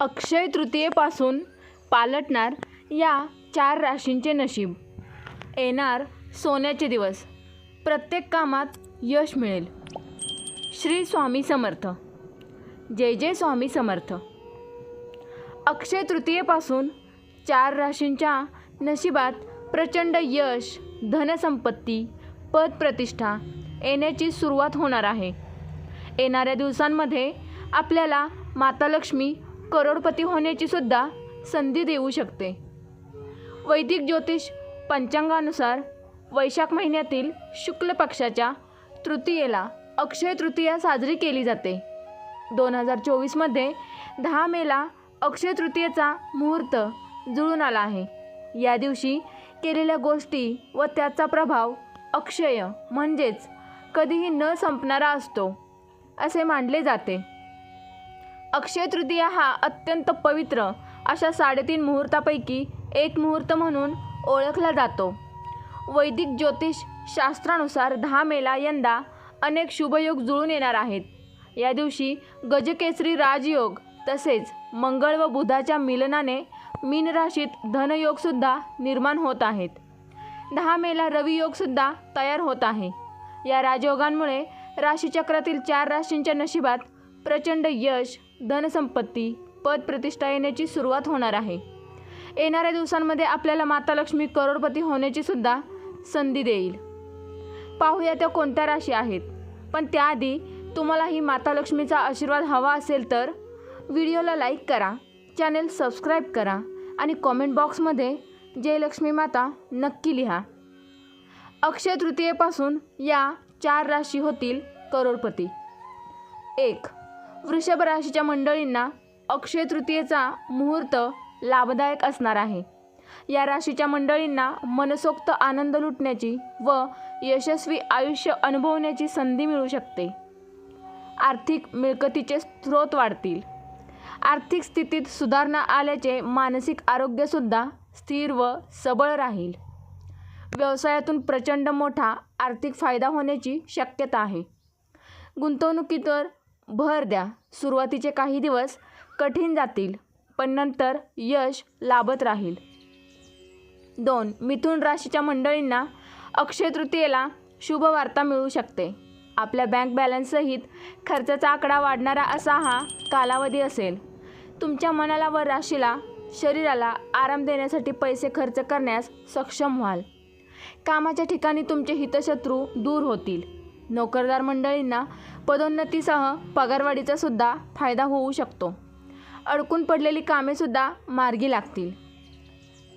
अक्षय तृतीयेपासून पालटणार या चार राशींचे नशीब. येणार सोन्याचे दिवस. प्रत्येक कामात यश मिळेल. श्री स्वामी समर्थ. जय जय स्वामी समर्थ. अक्षय तृतीयेपासून चार राशींच्या नशिबात प्रचंड यश धनसंपत्ती पदप्रतिष्ठा येण्याची सुरुवात होणार आहे. येणाऱ्या दिवसांमध्ये आपल्याला माता लक्ष्मी करोडपती होण्याची सुद्धा संधी देऊ शकते. वैदिक ज्योतिष पंचांगानुसार वैशाख महिन्यातील शुक्ल पक्षाच्या तृतीयेला अक्षय तृतीया साजरी केली जाते. दोन हजार चोवीसमध्ये दहा मेला अक्षय तृतीयेचा मुहूर्त जुळून आला आहे. या दिवशी केलेल्या गोष्टी व त्याचा प्रभाव अक्षय म्हणजेच कधीही न संपणारा असतो असे मानले जाते. अक्षय तृतीया हा अत्यंत पवित्र अशा साडेतीन मुहूर्तापैकी एक मुहूर्त म्हणून ओळखला जातो. वैदिक ज्योतिष शास्त्रानुसार दहा मेला यंदा अनेक शुभयोग जुळून येणार आहेत. या दिवशी गजकेसरी राजयोग तसेच मंगळ व बुधाच्या मिलनाने मीन राशीत धनयोगसुद्धा निर्माण होत आहेत. दहा मेला रवियोगसुद्धा तयार होत आहे. या राजयोगांमुळे राशीचक्रातील चार राशींच्या नशिबात प्रचंड यश धनसंपत्ती पद प्रतिष्ठा येण्याची सुरुवात होणार आहे. येणाऱ्या दिवसांमध्ये आपल्याला माता लक्ष्मी करोडपती होण्याची सुद्धा संधी देईल. पाहूया त्या कोणत्या राशी आहेत. पण त्याआधी तुम्हाला ही माता लक्ष्मीचा आशीर्वाद हवा असेल तर व्हिडिओला लाईक करा चॅनेल सबस्क्राईब करा आणि कॉमेंट बॉक्समध्ये जय लक्ष्मी माता नक्की लिहा. अक्षय तृतीयेपासून या चार राशी होतील करोडपती. एक वृषभ राशीच्या मंडळींना अक्षय तृतीयेचा मुहूर्त लाभदायक असणार आहे. या राशीच्या मंडळींना मनसोक्त आनंद लुटण्याची व यशस्वी आयुष्य अनुभवण्याची संधी मिळू शकते. आर्थिक मिळकतीचे स्रोत वाढतील. आर्थिक स्थितीत सुधारणा आल्याचे मानसिक आरोग्यसुद्धा स्थिर व सबळ राहील. व्यवसायातून प्रचंड मोठा आर्थिक फायदा होण्याची शक्यता आहे. गुंतवणुकीतर भर द्या. सुरुवातीचे काही दिवस कठीण जातील पण नंतर यश लाभत राहील. दोन मिथुन राशीच्या मंडळींना अक्षय तृतीयेला शुभवार्ता मिळू शकते. आपल्या बँक बॅलन्ससहित खर्चाचा आकडा वाढणारा असा हा कालावधी असेल. तुमच्या मनाला व राशीला शरीराला आराम देण्यासाठी पैसे खर्च करण्यास सक्षम व्हाल. कामाच्या ठिकाणी तुमचे हितशत्रू दूर होतील. नोकरदार मंडळींना पदोन्नतीसह पगारवाढीचा सुद्धा फायदा होऊ शकतो. अडकून पडलेली कामेसुद्धा मार्गी लागतील.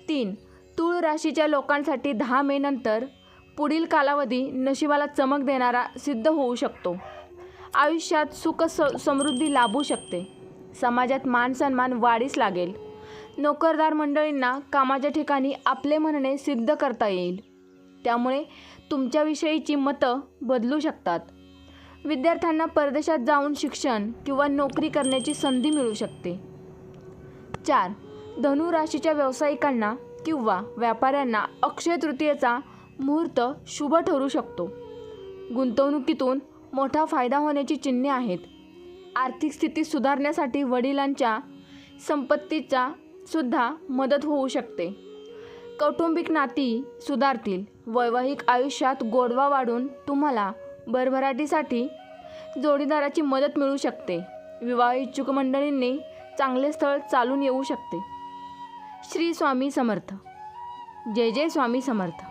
तीन तूळ राशीच्या लोकांसाठी दहा मे नंतर पुढील कालावधी नशिबाला चमक देणारा सिद्ध होऊ शकतो. आयुष्यात सुख स समृद्धी लाभू शकते. समाजात मान सन्मान वाढीस लागेल. नोकरदार मंडळींना कामाच्या ठिकाणी आपले म्हणणे सिद्ध करता येईल. त्यामुळे तुमच्याविषयीची मतं बदलू शकतात. विद्यार्थ्यांना परदेशात जाऊन शिक्षण किंवा नोकरी करण्याची संधी मिळू शकते. चार धनु राशीच्या व्यावसायिकांना किंवा व्यापाऱ्यांना अक्षय तृतीयेचा मुहूर्त शुभ ठरू शकतो. गुंतवणुकीतून मोठा फायदा होण्याची चिन्हे आहेत. आर्थिक स्थिती सुधारण्यासाठी वडिलांच्या संपत्तीचा सुद्धा मदत होऊ शकते. कौटुंबिक नाती सुधारतील. वैवाहिक आयुष्यात गोडवा वाढून तुम्हाला भरभराटीसाठी जोडीदाराची मदत मिळू शकते. विवाह इच्छुक मंडळींनी चांगले स्थळ चालून येऊ शकते. श्री स्वामी समर्थ. जय जय स्वामी समर्थ.